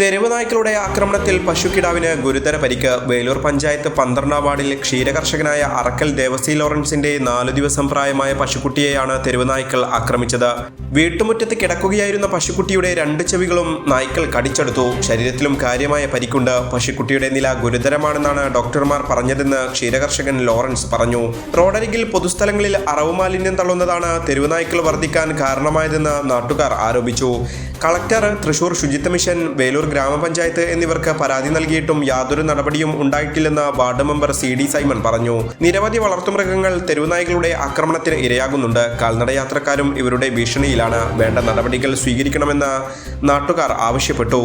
തെരുവ് നായ്ക്കളുടെ ആക്രമണത്തിൽ പശുക്കിടാവിന് ഗുരുതര പരിക്ക്. വേലൂർ പഞ്ചായത്ത് പന്ത്രണ്ടാം വാർഡിൽ ക്ഷീരകർഷകനായ അറക്കൽ ദേവസി ലോറൻസിന്റെ നാലു ദിവസം പ്രായമായ പശുക്കുട്ടിയെയാണ് തെരുവ് നായ്ക്കൾ ആക്രമിച്ചത്. വീട്ടുമുറ്റത്ത് കിടക്കുകയായിരുന്ന പശുക്കുട്ടിയുടെ രണ്ട് ചെവികളും നായ്ക്കൾ കടിച്ചെടുത്തു. ശരീരത്തിലും കാര്യമായ പരിക്കുണ്ട്. പശുക്കുട്ടിയുടെ നില ഗുരുതരമാണെന്നാണ് ഡോക്ടർമാർ പറഞ്ഞതെന്ന് ക്ഷീരകർഷകൻ ലോറൻസ് പറഞ്ഞു. റോഡരികിൽ പൊതുസ്ഥലങ്ങളിൽ അറവ് മാലിന്യം തള്ളുന്നതാണ് തെരുവ് നായ്ക്കൾ വർദ്ധിക്കാൻ കാരണമായതെന്ന് നാട്ടുകാർ ആരോപിച്ചു. കളക്ടർ തൃശൂർ ശുചിത്വ മിഷൻ വേലൂർ ഗ്രാമപഞ്ചായത്ത് എന്നിവർക്ക് പരാതി നൽകിയിട്ടും യാതൊരു നടപടിയും ഉണ്ടായിട്ടില്ലെന്ന് ward member C D Simon പറഞ്ഞു. നിരവധി വളർത്തുമൃഗങ്ങൾ തെരുവുനായികളുടെ ആക്രമണത്തിന് ഇരയാകുന്നുണ്ട്. കാൽനടയാത്രക്കാരും ഇവരുടെ ഭീഷണിയിലാണ്. വേണ്ട നടപടികൾ സ്വീകരിക്കണമെന്ന് നാട്ടുകാർ ആവശ്യപ്പെട്ടു.